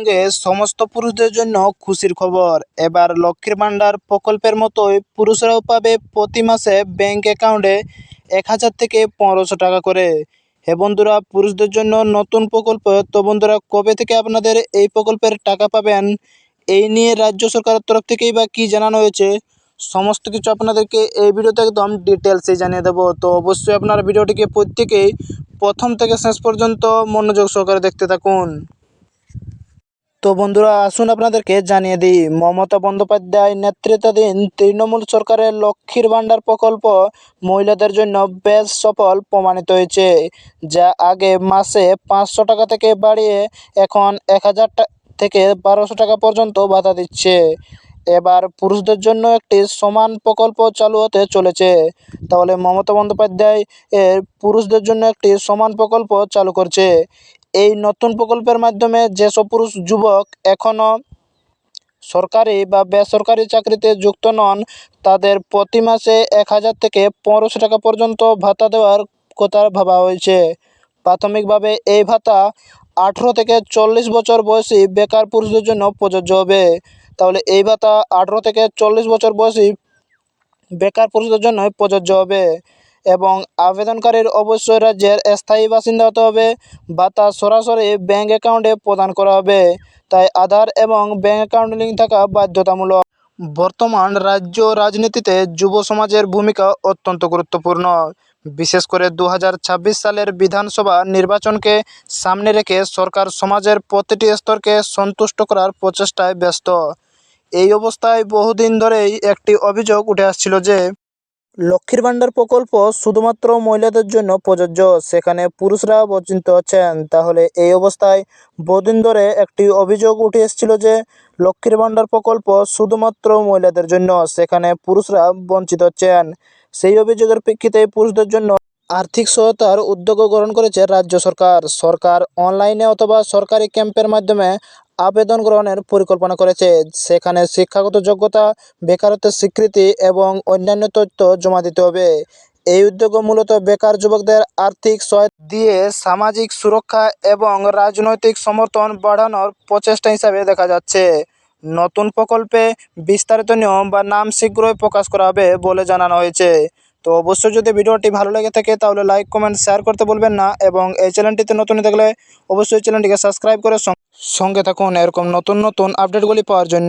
পশ্চিমবঙ্গে সমস্ত পুরুষদের জন্য খুশির খবর। এবার লক্ষ্মীর ভাণ্ডার প্রকল্পের মতোই পুরুষরাও পাবে প্রতি মাসে ব্যাংক অ্যাকাউন্টে এক হাজার থেকে পনেরোশো টাকা করে। হে বন্ধুরা, পুরুষদের জন্য নতুন প্রকল্প, তো বন্ধুরা, কবে থেকে আপনাদের এই প্রকল্পের টাকা পাবেন? এই নিয়ে রাজ্য সরকারের তরফ থেকেই বা কী জানানো হয়েছে? সমস্ত কিছু আপনাদেরকে এই ভিডিওতে একদম ডিটেলসে জানিয়ে দেবো। তো অবশ্যই আপনারা ভিডিওটিকে প্রত্যেকেই প্রথম থেকে শেষ পর্যন্ত মনোযোগ সহকারে দেখতে থাকুন। তো বন্ধুরা, আসুন আপনাদেরকে জানিয়ে দিই, মমতা বন্দ্যোপাধ্যায় নেতৃত্বাধীন তৃণমূল সরকারের লক্ষ্মীর ভাণ্ডার প্রকল্প মহিলাদের জন্য বেশ সফল প্রমাণিত হয়েছে, যা আগে মাসে পাঁচশো টাকা থেকে বাড়িয়ে এখন এক হাজার থেকে বারোশো টাকা পর্যন্ত ভাতা দিচ্ছে। এবার পুরুষদের জন্য একটি সমান প্রকল্প চালু হতে চলেছে। তাহলে মমতা বন্দ্যোপাধ্যায় এর পুরুষদের জন্য একটি সমান প্রকল্প চালু করছে। এই নতুন প্রকল্পের মাধ্যমে যেসব পুরুষ, যুবক এখনও সরকারি বা বেসরকারি চাকরিতে যুক্ত নন, তাদের প্রতি মাসে এক হাজার থেকে পনেরোশো টাকা পর্যন্ত ভাতা দেওয়ার কথা ভাবা হয়েছে। প্রাথমিকভাবে এই ভাতা আঠেরো থেকে চল্লিশ বছর বয়সী বেকার পুরুষদের জন্য প্রযোজ্য হবে। তাহলে এই ভাতা আঠেরো থেকে চল্লিশ বছর বয়সী বেকার পুরুষদের জন্য প্রযোজ্য হবে। এবং আবেদনকারীর অবশ্যই রাজ্যের স্থায়ী বাসিন্দা হতে হবে বা তা সরাসরি ব্যাঙ্ক অ্যাকাউন্টে প্রদান করা হবে। তাই আধার এবং ব্যাঙ্ক অ্যাকাউন্ট লিঙ্ক থাকা বাধ্যতামূলক। বর্তমান রাজ্য রাজনীতিতে যুব সমাজের ভূমিকা অত্যন্ত গুরুত্বপূর্ণ। বিশেষ করে দু হাজার ছাব্বিশ সালের বিধানসভা নির্বাচনকে সামনে রেখে সরকার সমাজের প্রতিটি স্তরকে সন্তুষ্ট করার প্রচেষ্টায় ব্যস্ত। এই অবস্থায় বহুদিন ধরেই একটি অভিযোগ উঠে আসছিল যে লক্ষ্মীর ভাণ্ডার প্রকল্প শুধুমাত্র মহিলাদের জন্য প্রযোজ্য। সেখানে পুরুষরা বঞ্চিত হচ্ছেন। তাহলে এই অবস্থায় বহুদিন ধরে একটি অভিযোগ উঠে এসেছিল যে, লক্ষ্মীর ভাণ্ডার প্রকল্প শুধুমাত্র মহিলাদের জন্য, সেখানে পুরুষরা বঞ্চিত হচ্ছেন। সেই অভিযোগের প্রেক্ষিতে পুরুষদের জন্য আর্থিক সহায়তার উদ্যোগও গ্রহণ করেছে রাজ্য সরকার। সরকার অনলাইনে অথবা সরকারি ক্যাম্পের মাধ্যমে আবেদন গ্রহণের পরিকল্পনা করেছে। সেখানে শিক্ষাগত যোগ্যতা বেকারত্বের স্বীকৃতি এবং অন্যান্য তথ্য জমা দিতে হবে। এই উদ্যোগ মূলত বেকার যুবকদের আর্থিক সহায়তা দিয়ে সামাজিক সুরক্ষা এবং রাজনৈতিক সমর্থন বাড়ানোর প্রচেষ্টা হিসাবে দেখা যাচ্ছে। নতুন প্রকল্পে বিস্তারিত নিয়ম বা নাম শীঘ্রই প্রকাশ করা হবে বলে জানানো হয়েছে। তো অবশ্যই যদি ভিডিওটি ভালো লেগে থাকে, তাহলে লাইক কমেন্ট শেয়ার করতে বলবেন না এবং এই চ্যানেলটিতে নতুন থাকলে অবশ্যই চ্যানেলটিকে সাবস্ক্রাইব করে সঙ্গে থাকুন। এরকম নতুন নতুন আপডেটগুলি পাওয়ার জন্য।